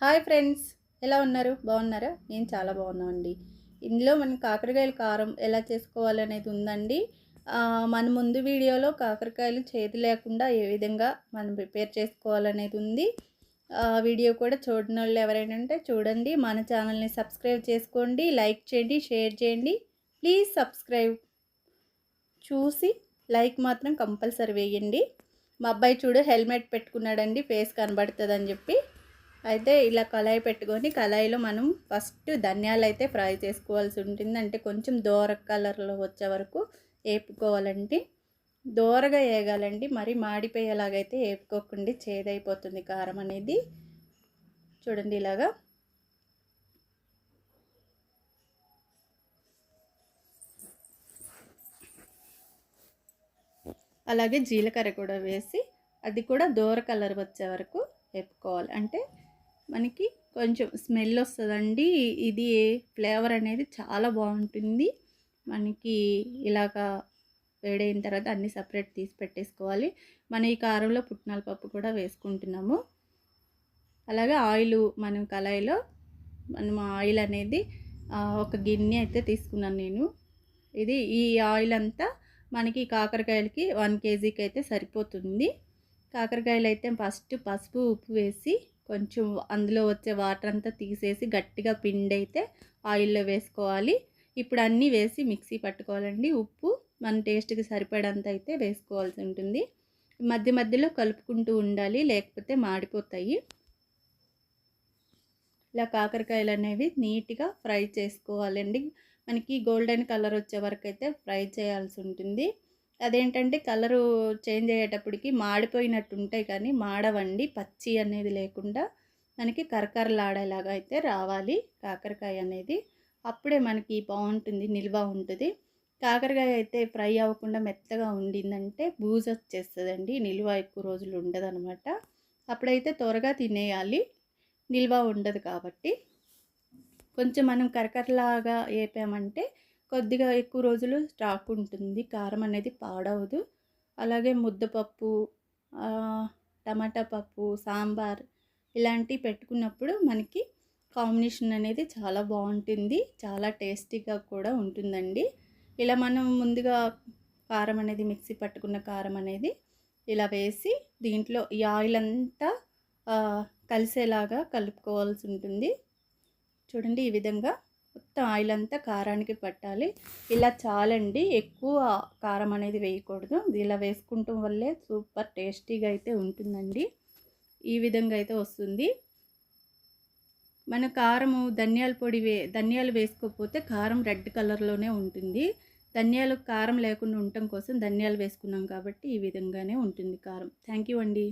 Hi friends ఎలా ఉన్నారు? బాగున్నారా? నేను చాలా బాగున్నామండి ఇందులో మనం కాకరకాయల కారం ఎలా చేసుకోవాలనేది ఉందండి. మన ముందు వీడియోలో కాకరకాయలు చేతి లేకుండా ఏ విధంగా మనం ప్రిపేర్ చేసుకోవాలనేది ఉంది. వీడియో కూడా చూడని వాళ్ళు ఎవరైనా చూడండి. మన ఛానల్ని సబ్స్క్రైబ్ చేసుకోండి లైక్ చేయండి షేర్ చేయండి. Please subscribe. చూసి లైక్ మాత్రం కంపల్సరీ వేయండి. మా అబ్బాయి చూడు హెల్మెట్ పెట్టుకున్నాడండి ఫేస్ కనబడుతుందని చెప్పి. అయితే ఇలా కళాయి పెట్టుకొని కళాయిలో మనం ఫస్ట్ ధనియాలు అయితే ఫ్రై చేసుకోవాల్సి ఉంటుంది అంటే కొంచెం దోర కలర్లో వచ్చే వరకు వేపుకోవాలండి దోరగా వేయగాలండి మరి మాడిపోయేలాగైతే వేపుకోకండి చేదైపోతుంది కారం అనేది. చూడండి ఇలాగా. అలాగే జీలకర్ర కూడా వేసి అది కూడా దోర కలర్ వచ్చే వరకు వేపుకోవాలి అంటే మనకి కొంచెం స్మెల్ వస్తుందండి. ఇది ఫ్లేవర్ అనేది చాలా బాగుంటుంది. మనకి ఇలాగా వేడైన తర్వాత అన్నీ సపరేట్ తీసి పెట్టేసుకోవాలి. మన ఈ కారంలో పుట్నాల పప్పు కూడా వేసుకుంటున్నాము. అలాగే ఆయిల్ మనం కళాయిలో మనం ఆయిల్ అనేది ఒక గిన్నె అయితే తీసుకున్నాను నేను. ఇది ఈ ఆయిల్ అంతా మనకి కాకరకాయలకి వన్ కేజీకి అయితే సరిపోతుంది. కాకరకాయలు అయితే ఫస్ట్ పసుపు ఉప్పు వేసి కొంచెం అందులో వచ్చే వాటర్ అంతా తీసేసి గట్టిగా పిండి అయితే ఆయిల్లో వేసుకోవాలి. ఇప్పుడు అన్నీ వేసి మిక్సీ పట్టుకోవాలండి. ఉప్పు మన టేస్ట్కి సరిపడంత అయితే వేసుకోవాల్సి ఉంటుంది. మధ్య మధ్యలో కలుపుకుంటూ ఉండాలి లేకపోతే మాడిపోతాయి. ఇలా కాకరకాయలు అనేవి నీట్గా ఫ్రై చేసుకోవాలండి. మనకి గోల్డెన్ కలర్ వచ్చే వరకు అయితే ఫ్రై చేయాల్సి ఉంటుంది. అదేంటంటే కలరు చేంజ్ అయ్యేటప్పటికి మాడిపోయినట్టు ఉంటాయి కానీ మాడవండి. పచ్చి అనేది లేకుండా మనకి కరకరలాడేలాగా అయితే రావాలి. కాకరకాయ అనేది అప్పుడే మనకి బాగుంటుంది నిల్వ ఉంటుంది. కాకరకాయ అయితే ఫ్రై అవ్వకుండా మెత్తగా ఉండిందంటే బూజ్ వచ్చేస్తుందండి. నిల్వ ఎక్కువ రోజులు ఉండదనమాట. అప్పుడైతే త్వరగా తినేయాలి. నిల్వ ఉండదు కాబట్టి. కొంచెం మనం కరకరలాగా వేపామంటే కొద్దిగా ఎక్కువ రోజులు స్టాక్ ఉంటుంది. కారం అనేది పాడవదు. అలాగే ముద్దపప్పు టమాటా పప్పు సాంబార్ ఇలాంటివి పెట్టుకున్నప్పుడు మనకి కాంబినేషన్ అనేది చాలా బాగుంటుంది. చాలా టేస్టీగా కూడా ఉంటుందండి. ఇలా మనం ముందుగా కారం అనేది మిక్సీ పట్టుకున్న కారం అనేది ఇలా వేసి దీంట్లో ఈ ఆయిల్ అంతా కలిసేలాగా కలుపుకోవాల్సి ఉంటుంది. చూడండి ఈ విధంగా మొత్తం ఆయిల్ అంతా కారానికి పట్టాలి. ఇలా చాలండి. ఎక్కువ కారం అనేది వేయకూడదు. ఇలా వేసుకుంటాం వల్లే సూపర్ టేస్టీగా అయితే ఉంటుందండి. ఈ విధంగా అయితే వస్తుంది. మన కారము ధనియాల పొడి వే ధనియాలు వేసుకోకపోతే కారం రెడ్ కలర్లోనే ఉంటుంది. ధనియాలు కారం లేకుండా ఉండటం కోసం ధనియాలు వేసుకున్నాం కాబట్టి ఈ విధంగానే ఉంటుంది కారం. థ్యాంక్ యూ అండి.